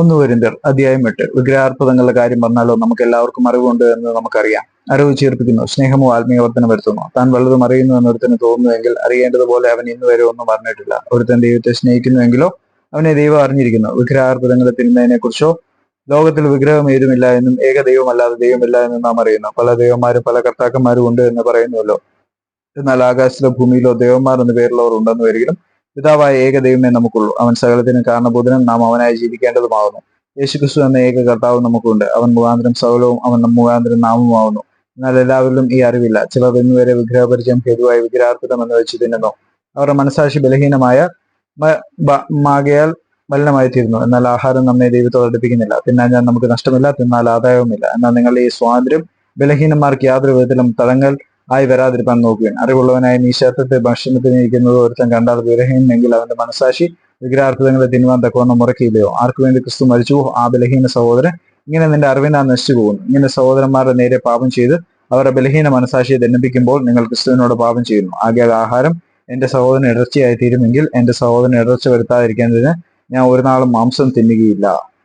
ഒന്ന് വരിന്തർ അധ്യായം എട്ട്. വിഗ്രഹാർപ്പതങ്ങളുടെ കാര്യം പറഞ്ഞാലോ? നമുക്ക് എല്ലാവർക്കും അറിവുണ്ട് എന്ന് നമുക്കറിയാം. അറിവ് ചേർപ്പിക്കുന്നു. സ്നേഹമോ ആത്മീയവർദ്ധന വരുത്തുന്നു. താൻ വല്ലതും അറിയുന്നു എന്നൊരുത്തന് തോന്നുന്നുവെങ്കിൽ അറിയേണ്ടതുപോലെ അവൻ ഇന്ന് വരെ ഒന്നും അറിഞ്ഞിട്ടില്ല ഒരുത്തൻ ദൈവത്തെ സ്നേഹിക്കുന്നുവെങ്കിലോ അവനെ ദൈവം അറിഞ്ഞിരിക്കുന്നു. വിഗ്രഹാർപ്പതങ്ങളെ തിരുന്നതിനെ കുറിച്ചോ ലോകത്തിൽ വിഗ്രഹം ഏതുമില്ല എന്നും ഏക ദൈവമല്ലാതെ ദൈവമില്ല എന്നും നാം അറിയുന്നു. പല ദൈവന്മാരും പല കർത്താക്കന്മാരും ഉണ്ട് എന്ന് പറയുന്നുവല്ലോ. എന്നാൽ ആകാശത്തിലോ ഭൂമിയിലോ ദേവന്മാർ എന്ന പേരുള്ളവർ ഉണ്ടെന്ന് വരികിലും പിതാവായ ഏക ദൈവമേ നമുക്കുള്ളൂ. അവൻ സകലത്തിനും കാരണബോധനം നാം അവനായി ജീവിക്കേണ്ടതുമാവുന്നു യേശുക്രിസ്തു എന്ന ഏക കർത്താവ് നമുക്കുണ്ട്. അവൻ മുഖാന്തരം സകലവും അവൻ മുഖാന്തരം നാമമാവുന്നു എന്നാൽ എല്ലാവരിലും ഈ അറിവില്ല. ചിലർ ഇന്നുവരെ വിഗ്രഹപരിചയം ഹേതുവായി വിഗ്രഹാർപ്പിതം എന്ന് വെച്ച് തിന്നുന്നു. അവരുടെ മനസാക്ഷി ബലഹീനമായ മാകയാൽ മലിനമായി തീരുന്നു. എന്നാൽ ആഹാരം നമ്മെ ദൈവത്തോട് അടുപ്പിക്കുന്നില്ല. തിന്നാൻ ഞാൻ നമുക്ക് നഷ്ടമില്ല തിന്നാൽ ആദായവുമില്ല. എന്നാൽ നിങ്ങളുടെ ഈ സ്വാതന്ത്ര്യം ബലഹീനന്മാർക്ക് യാതൊരു വിധത്തിലും തടങ്ങൽ ആയി വരാതിരിപ്പാൻ നോക്കുകയും അറിവുള്ളവനായ ഭക്ഷണത്തിന് ഇരിക്കുന്നത് ഒരുത്തൻ കണ്ടാൽ വിരഹീനെങ്കിൽ അവന്റെ മനസാക്ഷി വിഗ്രഹാർത്ഥങ്ങളെ തിന്നുവാൻ തക്കവണ്ണം മുറക്കിയില്ലയോ ആർക്കു വേണ്ടി ക്രിസ്തു മരിച്ചു? ആ ബലഹീന സഹോദരൻ ഇങ്ങനെ നിന്റെ അറിവിനാ നശിച്ചു പോകുന്നു. ഇങ്ങനെ സഹോദരന്മാരുടെ നേരെ പാപം ചെയ്ത് അവരുടെ ബലഹീന മനസാക്ഷിയെ ദണ്ഡിപ്പിക്കുമ്പോൾ നിങ്ങൾ ക്രിസ്തുവിനോട് പാപം ചെയ്യുന്നു. ആകെ ആഹാരം എന്റെ സഹോദരൻ ഇടർച്ചയായി തീരുമെങ്കിൽ എന്റെ സഹോദരൻ ഇടർച്ച വരുത്താതിരിക്കേണ്ടതിന് ഞാൻ ഒരു നാളും മാംസം തിന്നുകയില്ല.